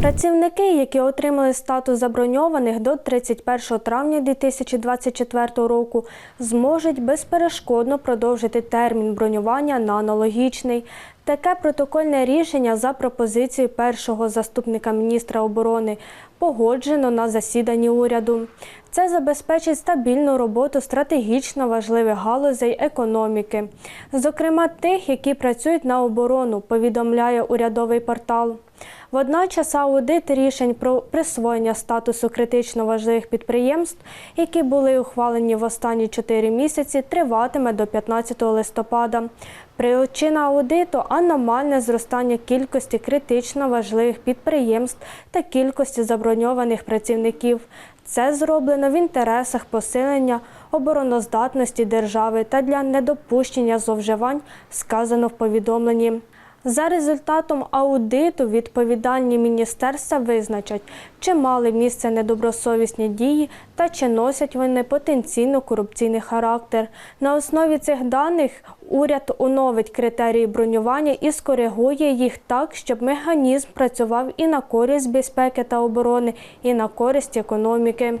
Працівники, які отримали статус заброньованих до 31 травня 2024 року, зможуть безперешкодно продовжити термін бронювання на аналогічний. Таке протокольне рішення за пропозицією першого заступника міністра оборони погоджено на засіданні уряду. Це забезпечить стабільну роботу стратегічно важливих галузей економіки, зокрема тих, які працюють на оборону, повідомляє урядовий портал. Водночас аудит рішень про присвоєння статусу критично важливих підприємств, які були ухвалені в останні 4 місяці, триватиме до 15 листопада. Причина аудиту аномальне зростання кількості критично важливих підприємств та кількості заброньованих працівників. Це зроблено в інтересах посилення обороноздатності держави та для недопущення зловживань, сказано в повідомленні. За результатом аудиту відповідальні міністерства визначать, чи мали місце недобросовісні дії та чи носять вони потенційно корупційний характер. На основі цих даних уряд оновить критерії бронювання і скоригує їх так, щоб механізм працював і на користь безпеки та оборони, і на користь економіки.